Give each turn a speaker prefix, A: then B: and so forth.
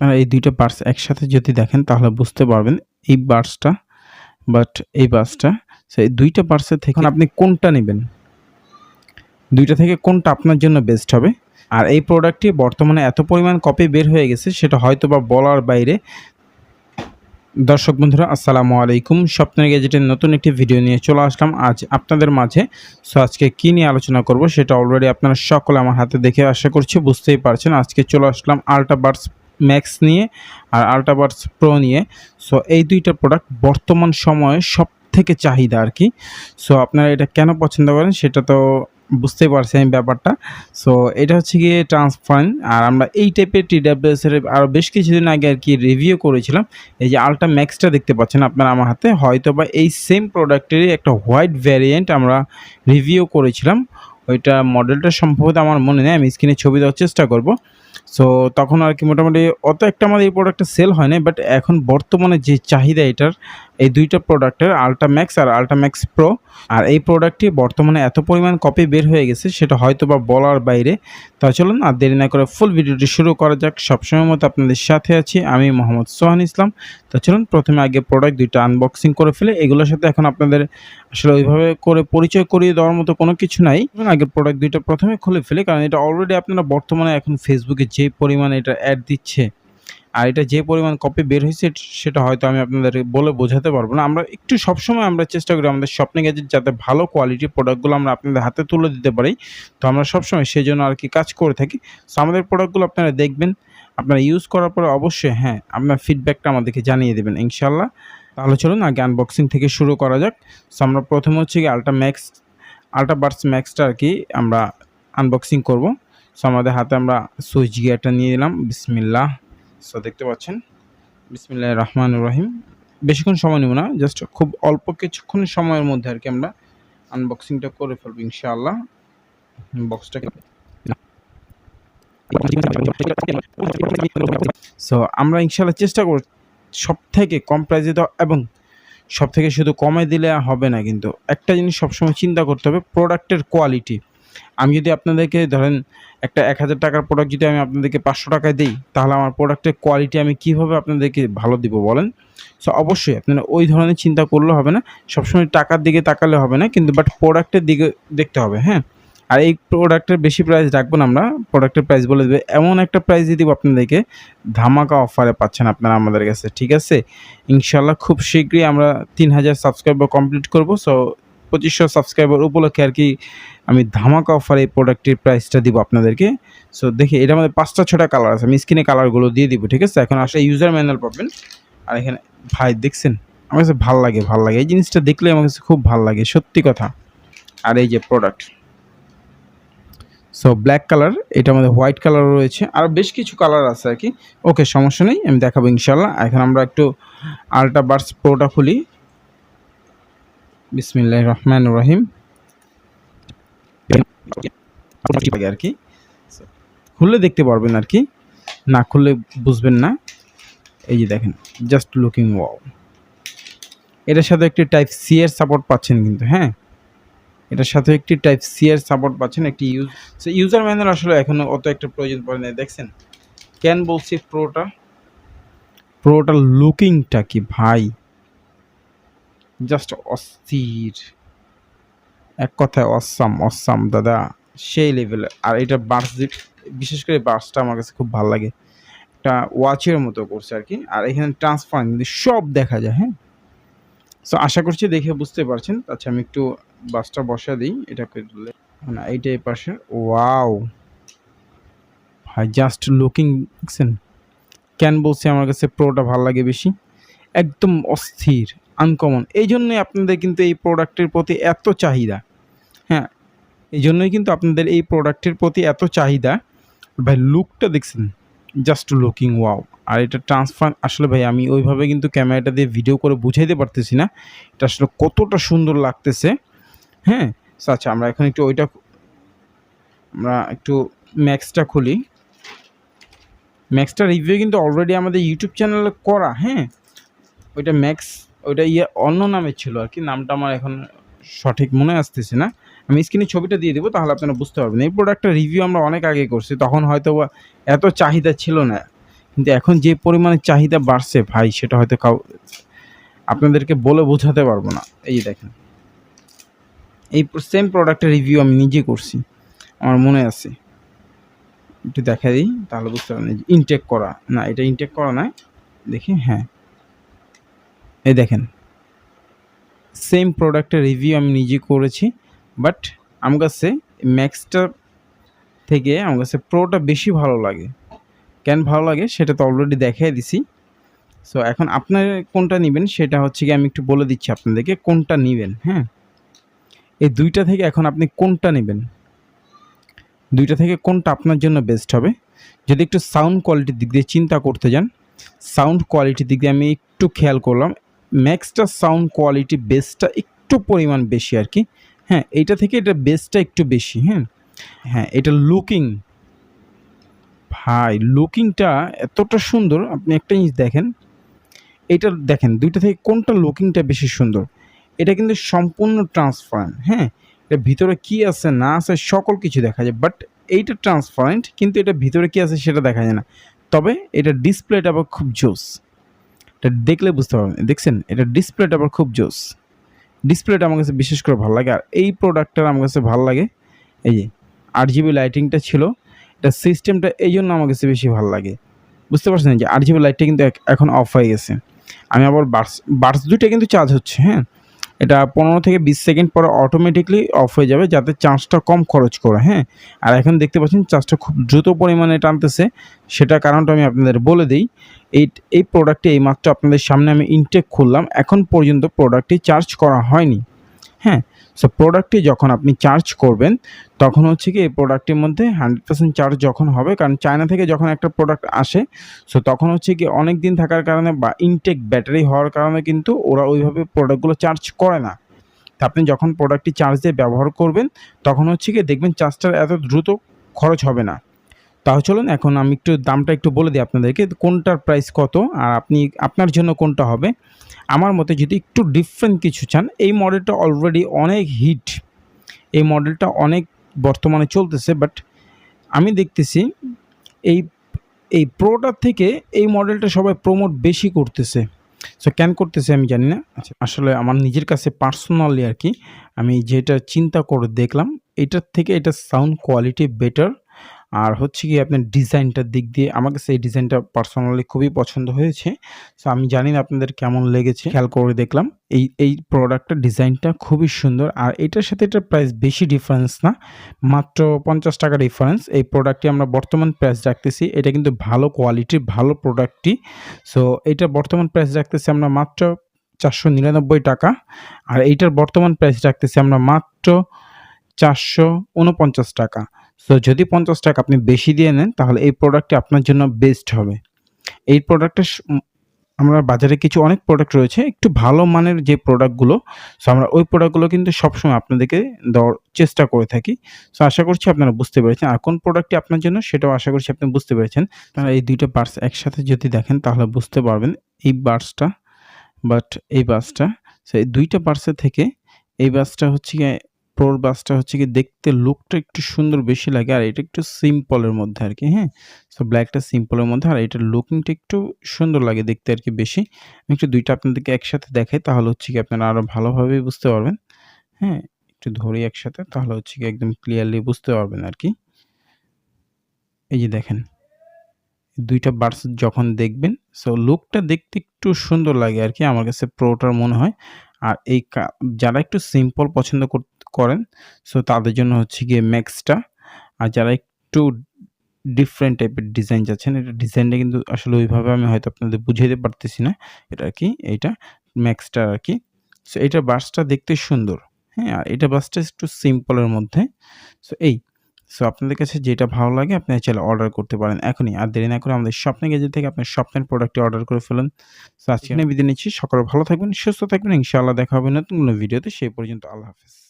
A: আপনারা এই দুইটা বার্ডস একসাথে যদি দেখেন তাহলে বুঝতে পারবেন এই বার্ডসটা বাট এই বার্ডসটা সো এই দুইটা বার্ডসের থেকে আপনি কোনটা নেবেন? দুইটা থেকে কোনটা আপনার জন্য বেস্ট হবে? আর এই প্রোডাক্টটি বর্তমানে এত পরিমাণ কপি বের হয়ে গেছে সেটা হয়তো বা বলার বাইরে। দর্শক বন্ধুরা আসসালামু আলাইকুম। স্বপ্নের গেজেটের নতুন একটি ভিডিও নিয়ে চলে আসলাম। আজ আপনাদের মাঝে সো আজকে কী নিয়ে আলোচনা করব সেটা অলরেডি আপনারা সকলে আমার হাতে দেখে আশা করছি বুঝতেই পারছেন। আজকে চলে আসলাম আল্ট্রাবার্স ম্যাক্স নিয়ে আর আল্ট্রাবার্স প্রো নিয়ে। সো এই দুইটা প্রোডাক্ট বর্তমান সময়ে সব থেকে চাহিদা আর কি। সো আপনারা এটা কেন পছন্দ করেন সেটা তো বুঝতেই পারছেন এই ব্যাপারটা। সো এটা হচ্ছে গিয়ে ট্রান্সফারেন্ট আর আমরা এই টাইপের টিডাব্লিউএস এর আরও বেশ কিছুদিন আগে আর কি রিভিউ করেছিলাম। এই যে আলট্রা ম্যাক্সটা দেখতে পাচ্ছেন আপনারা আমার হাতে। হয়তো বা এই সেম প্রোডাক্টেরই একটা হোয়াইট ভ্যারিয়েন্ট আমরা রিভিউ করেছিলাম। ওইটা মডেলটা সম্ভবত আমার মনে নেই। আমি স্ক্রিনে ছবি দেওয়ার চেষ্টা করব। সো তখন আর কি মোটামুটি অত একটা আমাদের এই প্রোডাক্টটা সেল হয় না বাট এখন বর্তমানে যে চাহিদা এটার এই দুইটা প্রোডাক্টের আলট্রা ম্যাক্স আর আলট্রা ম্যাক্স প্রো। আর এই প্রোডাক্টটি বর্তমানে এত পরিমাণ কপি বের হয়ে গেছে, সেটা হয়তো বা বলার বাইরে। তা চলুন আর দেরি না করে ফুল ভিডিওটি শুরু করা যাক। সবসময় মতো আপনাদের সাথে আছি আমি মোহাম্মদ সোহান ইসলাম। তা চলুন প্রথমে আগে প্রোডাক্ট দুইটা আনবক্সিং করে ফেলে। এগুলোর সাথে এখন আপনাদের আসলে ওইভাবে করে পরিচয় করিয়ে দেওয়ার মতো কোনো কিছু নাই। আগে প্রোডাক্ট দুইটা প্রথমে খুলে ফেলে, কারণ এটা অলরেডি আপনারা বর্তমানে এখন ফেসবুকে যে পরিমাণে এটা অ্যাড দিচ্ছে আর এটা যে পরিমাণ কপি বের হয়েছে, সেটা হয়তো আমি আপনাদের বলে বোঝাতে পারব না। আমরা একটু সবসময় আমরা চেষ্টা করি আমাদের স্বপ্নে গ্যাজেট যাতে ভালো কোয়ালিটির প্রোডাক্টগুলো আমরা আপনাদের হাতে তুলে দিতে পারি। তো আমরা সবসময় সেই জন্য আর কি কাজ করে থাকি। সো আমাদের প্রোডাক্টগুলো আপনারা দেখবেন। আপনারা ইউজ করার পরে অবশ্যই হ্যাঁ আপনার ফিডব্যাকটা আমাদেরকে জানিয়ে দেবেন ইনশাল্লাহ তাহলে চলুন আগে আনবক্সিং থেকে শুরু করা যাক। সো আমরা প্রথমে হচ্ছে কি আলট্রা ম্যাক্স আলট্রা বার্স ম্যাক্সটা আর কি আমরা আনবক্সিং করব। সো আমাদের হাতে আমরা সুইচ গিয়ারটা নিয়ে দিলাম বিসমিল্লাহ। সো দেখতে পাচ্ছেন? বিসমিল্লাহ রহমান রহিম। বেশিক্ষণ সময় নেব না জাস্ট খুব অল্প কিছুক্ষণ সময়ের মধ্যে আর কি আমরা আনবক্সিংটা করে ফেলব, ইনশাআল্লাহ। বক্সটাকে সো আমরা ইনশাআল্লাহ চেষ্টা করব সব থেকে কম প্রাইসে দেওয়া এবং সব থেকে শুধু কমে দিলে হবে না কিন্তু। একটা জিনিস সবসময় চিন্তা করতে হবে প্রোডাক্টের কোয়ালিটি আমি যদি আপনাদেরকে ধরেন একটা এক হাজার টাকার প্রোডাক্ট যদি আমি আপনাদেরকে পাঁচশো টাকায় দিই, তাহলে আমার প্রোডাক্টের কোয়ালিটি আমি কীভাবে আপনাদেরকে ভালো দিব বলেন? সো অবশ্যই আপনারা ওই ধরনের চিন্তা করলে হবে না। সবসময় টাকার দিকে তাকালে হবে না, কিন্তু বাট প্রোডাক্টের দিকে দেখতে হবে হ্যাঁ? আর এই প্রোডাক্টের বেশি প্রাইস রাখব না আমরা। প্রোডাক্টের প্রাইস বলে দেবে, এমন একটা প্রাইস দিয়ে দিব আপনাদেরকে, ধামাকা অফারে পাচ্ছেন আপনারা আমাদের কাছে, ঠিক আছে? ইনশাল্লাহ খুব শীঘ্রই আমরা তিন হাজার সাবস্ক্রাইবার কমপ্লিট করব। সো পঁচিশশো সাবস্ক্রাইবার উপলক্ষে আর কি আমি ধামাকা অফার এই প্রোডাক্টটির প্রাইসটা দিব আপনাদেরকে। সো দেখি, এটা আমাদের পাঁচটা, ছটা কালার আছে। আমি স্ক্রিনে কালারগুলো দিয়ে দিব, ঠিক আছে? এখন আসলে ইউজার ম্যানুয়াল পাবেন। আর এখানে, ভাই, দেখছেন? আমার কাছে ভালো লাগে ভালো লাগে। এই জিনিসটা দেখলে আমার কাছে খুব ভালো লাগে, সত্যি কথা। আর এই যে প্রোডাক্ট সো ব্ল্যাক কালার এটা আমাদের হোয়াইট কালার রয়েছে। আর বেশ কিছু কালার আছে আর কি। ওকে সমস্যা নেই, আমি দেখাবো ইনশাল্লাহ এখন আমরা একটু আলট্রা বার্স প্রোটা খুলি। বিসমিল্লাহ রহমান রহিম আর কি। খুললে দেখতে পারবেন আর কি। না খুললে বুঝবেন না। এই যে দেখেন জাস্ট লুকিং ওয়াও এটার সাথে একটি টাইপ সি এর সাপোর্ট পাচ্ছেন কিন্তু হ্যাঁ? এটার সাথে একটি টাইপ সি এর সাপোর্ট পাচ্ছেন একটি ইউজ ইউজার ম্যানুয়াল আসলে এখনও অত একটা প্রয়োজন পড়ে না দেখছেন? কেন বলছি প্রোটা প্রোটা লুকিংটা কি ভাই? জাস্ট অস্থির। এক কথায় অসাম অসাম, দাদা। সেই লেভেলের আর এটা বার্স বিশেষ করে বার্সটা আমার কাছে খুব ভালো লাগে। একটা ওয়াচের মতো করছে আর কি। আর এখানে ট্রান্সফার সব দেখা যায় হ্যাঁ? সো আশা করছি দেখে বুঝতে পারছেন। আচ্ছা আমি একটু বাসটা বসা দিই। এটাকে না, এইটা এই পাশে। ওয়াও ভাই জাস্ট লুকিং দেখছেন? কেন বলছি? আমার কাছে প্রোটা ভালো লাগে বেশি। একদম অস্থির। আনকমন এই জন্যই আপনাদের কিন্তু এই প্রোডাক্টের প্রতি এত চাহিদা। হ্যাঁ এই জন্যই কিন্তু আপনাদের এই প্রোডাক্টের প্রতি এত চাহিদা। ভাই লুকটা দেখছেন? জাস্ট লুকিং ওয়াও আর এটা ট্রান্সফার আসলে ভাই, আমি ওইভাবে কিন্তু ক্যামেরাটা দিয়ে ভিডিও করে বুঝাইতে পারতেছি না। এটা আসলে কতটা সুন্দর লাগতেছে। হ্যাঁ আচ্ছা আমরা এখন একটু ওইটা আমরা একটু ম্যাক্সটা খুলি। ম্যাক্সটা রিভিউ কিন্তু অলরেডি আমাদের ইউটিউব চ্যানেলে করা। হ্যাঁ ওইটা ম্যাক্স ওইটা ইয়ে অন্য নামে ছিল আর কি, নামটা আমার এখন সঠিক মনে আসতেছে না। আমি স্ক্রিনে ছবিটা দিয়ে দেবো, তাহলে আপনারা বুঝতে পারবেন। এই প্রোডাক্টটা রিভিউ আমরা অনেক আগে করছি, তখন হয়তো এত চাহিদা ছিল না। কিন্তু এখন যে পরিমাণে চাহিদা বাড়ছে ভাই, সেটা হয়তো কাউ আপনাদেরকে বলে বোঝাতে পারব না। এই দেখেন। এই সেম প্রোডাক্টের রিভিউ আমি নিজে করছি, আমার মনে আছে। একটু দেখা দিই, তাহলে বুঝতে পারবেন। ইনটেক করা, না, এটা ইনটেক করা নয়, দেখি হ্যাঁ। এই দেখেন। সেম প্রোডাক্টের রিভিউ আমি নিজে করেছি বাট আমার কাছে ম্যাক্সটা থেকে আমার কাছে প্রোটা বেশি ভালো লাগে। কেন ভালো লাগে? সেটা তো অলরেডি দেখাই দিছি। সো এখন আপনার কোনটা নেবেন? সেটা হচ্ছে কি আমি একটু বলে দিচ্ছি আপনাদেরকে, কোনটা নেবেন হ্যাঁ? এই দুইটা থেকে এখন আপনি কোনটা নেবেন? দুইটা থেকে কোনটা আপনার জন্য বেস্ট হবে? যদি একটু সাউন্ড কোয়ালিটির দিক দিয়ে চিন্তা করতে যান সাউন্ড কোয়ালিটির দিক দিয়ে আমি একটু খেয়াল করলাম। ম্যাক্সটা সাউন্ড কোয়ালিটি বেসটা একটু পরিমাণ বেশি আর কি। হ্যাঁ এইটা থেকে এটা বেসটা একটু বেশি হ্যাঁ। হ্যাঁ এটা লুকিং ভাই লুকিংটা এতটা সুন্দর, আপনি একটা জিনিস দেখেন। এটা দেখেন, দুইটা থেকে কোনটা লুকিংটা বেশি সুন্দর? এটা কিন্তু সম্পূর্ণ ট্রান্সপারেন্ট হ্যাঁ। এটা ভিতরে কি আছে, না আছে, সকল কিছু দেখা যায়। বাট এইটা ট্রান্সপারেন্ট কিন্তু এটা ভিতরে কি আছে সেটা দেখা যায় না। তবে এটা ডিসপ্লেটা আবার খুব জোস। এটা দেখলে বুঝতে পারবেন। দেখছেন, এটা ডিসপ্লেটা আবার খুব জোস। ডিসপ্লেটা আমার কাছে বিশেষ করে ভালো লাগে। আর এই প্রোডাক্টটা আমার কাছে ভালো লাগে। এই যে আট জিবি লাইটিংটা ছিল। এটা সিস্টেমটা এই জন্য আমার কাছে বেশি ভালো লাগে। বুঝতে পারছেন? যে আট জিবি লাইটটা কিন্তু এখন অফ হয়ে গেছে। আমি আবার বার্স বার্স দুইটা কিন্তু চার্জ হচ্ছে হ্যাঁ? এটা পনেরো থেকে বিশ সেকেন্ড পরে অটোমেটিকলি অফ হয়ে যাবে যাতে চার্জটা কম খরচ করে হ্যাঁ? আর এখন দেখতে পাচ্ছেন চার্জটা খুব দ্রুত পরিমাণে টানতেছে। সেটা কারণটা আমি আপনাদের বলে দিই। এই এই প্রোডাক্টটি এইমাত্র আপনাদের সামনে আমি ইনটেক খুললাম। এখন পর্যন্ত প্রোডাক্টটি চার্জ করা হয়নি হ্যাঁ? সো প্রোডাক্টটি যখন আপনি চার্জ করবেন, তখন হচ্ছে কি এই প্রোডাক্টটির মধ্যে হান্ড্রেড পার্সেন্ট চার্জ যখন হবে, কারণ চায়না থেকে যখন একটা প্রোডাক্ট আসে সো তখন হচ্ছে কি অনেক দিন থাকার কারণে বা ইনটেক ব্যাটারি হওয়ার কারণে কিন্তু ওরা ওইভাবে প্রোডাক্টগুলো চার্জ করে না। তা আপনি যখন প্রোডাক্টটি চার্জ দিয়ে ব্যবহার করবেন, তখন হচ্ছে কি দেখবেন চার্জটার এত দ্রুত খরচ হবে না। তাহলে চলুন, এখন আমি একটু দামটা একটু বলে দিই আপনাদেরকে, কোনটার প্রাইস কত আর আপনি, আপনার জন্য কোনটা হবে। আমার মতে যদি একটু ডিফারেন্ট কিছু চান, এই মডেলটা অলরেডি অনেক হিট এই মডেলটা অনেক বর্তমানে চলতেছে বাট আমি দেখতেছি এই এই প্রোটার থেকে এই মডেলটা সবাই প্রমোট বেশি করতেছে। সো কেন করতেছে আমি জানি না। আচ্ছা আসলে আমার নিজের কাছে পার্সোনালি আর কি, আমি যেটা চিন্তা করে দেখলাম, এটার থেকে এটা সাউন্ড কোয়ালিটি বেটার আর হচ্ছে কি আপনার ডিজাইনটার দিক দিয়ে আমার কাছে এই ডিজাইনটা পার্সোনালি খুবই পছন্দ হয়েছে। সো আমি জানি না আপনাদের কেমন লেগেছে। খেয়াল করে দেখলাম। এই এই প্রোডাক্টের ডিজাইনটা খুবই সুন্দর। আর এটার সাথে এটার প্রাইস বেশি ডিফারেন্স না। মাত্র পঞ্চাশ টাকা ডিফারেন্স এই প্রোডাক্টটি আমরা বর্তমান প্রাইস রাখতেছি। এটা কিন্তু ভালো কোয়ালিটির ভালো প্রোডাক্টটি সো এটা বর্তমান প্রাইস রাখতেছি আমরা মাত্র চারশো নিরানব্বই টাকা। আর এইটার বর্তমান প্রাইস রাখতেছি আমরা মাত্র চারশো উনপঞ্চাশ টাকা। সো যদি পঞ্চাশ টাকা আপনি বেশি দিয়ে নেন, তাহলে এই প্রোডাক্টটি আপনার জন্য বেস্ট হবে। এই প্রোডাক্টের আমরা বাজারে কিছু অনেক প্রোডাক্ট রয়েছে, একটু ভালো মানের যে প্রোডাক্টগুলো সো আমরা ওই প্রোডাক্টগুলো কিন্তু সবসময় আপনাদেরকে দেওয়ার চেষ্টা করে থাকি। সো আশা করছি আপনারা বুঝতে পেরেছেন। আর কোন প্রোডাক্টটি আপনার জন্য, সেটাও আশা করছি আপনি বুঝতে পেরেছেন। তারা এই দুইটা বার্স একসাথে যদি দেখেন, তাহলে বুঝতে পারবেন এই বার্সটা বাট এই বাসটা সো এই দুইটা বার্সের থেকে এই বাসটা হচ্ছে প্রোর বাসটা হচ্ছে কি দেখতে লুকটা একটু সুন্দর বেশি লাগে, আর এটা একটু সিম্পলের মধ্যে আর কি হ্যাঁ? সো ব্ল্যাকটা সিম্পলের মধ্যে, আর এটার লুকিংটা একটু সুন্দর লাগে দেখতে আর কি বেশি। আমি একটু দুইটা আপনাদেরকে একসাথে দেখাই, তাহলে হচ্ছে কি আপনারা আরও ভালোভাবেই বুঝতে পারবেন হ্যাঁ? একটু ধরি একসাথে, তাহলে হচ্ছে কি একদম ক্লিয়ারলি বুঝতে পারবেন আর কি। এই যে দেখেন, দুইটা বার্স যখন দেখবেন সো লুকটা দেখতে একটু সুন্দর লাগে আর কি, আমার কাছে প্রোটার মনে হয়। আর এই যারা একটু সিম্পল পছন্দ করেন। সো তাদের জন্য হচ্ছে গিয়ে ম্যাক্সটা। আর যারা একটু ডিফারেন্ট টাইপের ডিজাইন যাচ্ছেন এটা ডিজাইনটা কিন্তু আসলে ওইভাবে আমি হয়তো আপনাদের বুঝাইতে পারতেছি না। এটা আর কি? এইটা ম্যাক্সটা আর কি। সো এইটা বাসটা দেখতে সুন্দর। হ্যাঁ আর এটা বাসটা একটু সিম্পলের মধ্যে। সো এই। সো আপনাদের কাছে যেটা ভালো লাগে আপনি চাইলে অর্ডার করতে পারেন। এখনই আর দেরি না করে আমাদের স্বপ্নের গেজেট থেকে আপনার স্বপ্নের প্রোডাক্টটি অর্ডার করে ফেলুন। সো আজকে বিদায় নিচ্ছি। সকলে ভালো থাকবেন সুস্থ থাকবেন। ইনশাআল্লাহ দেখা হবে নতুন কোনো ভিডিওতে সেই পর্যন্ত আল্লাহ হাফিজ।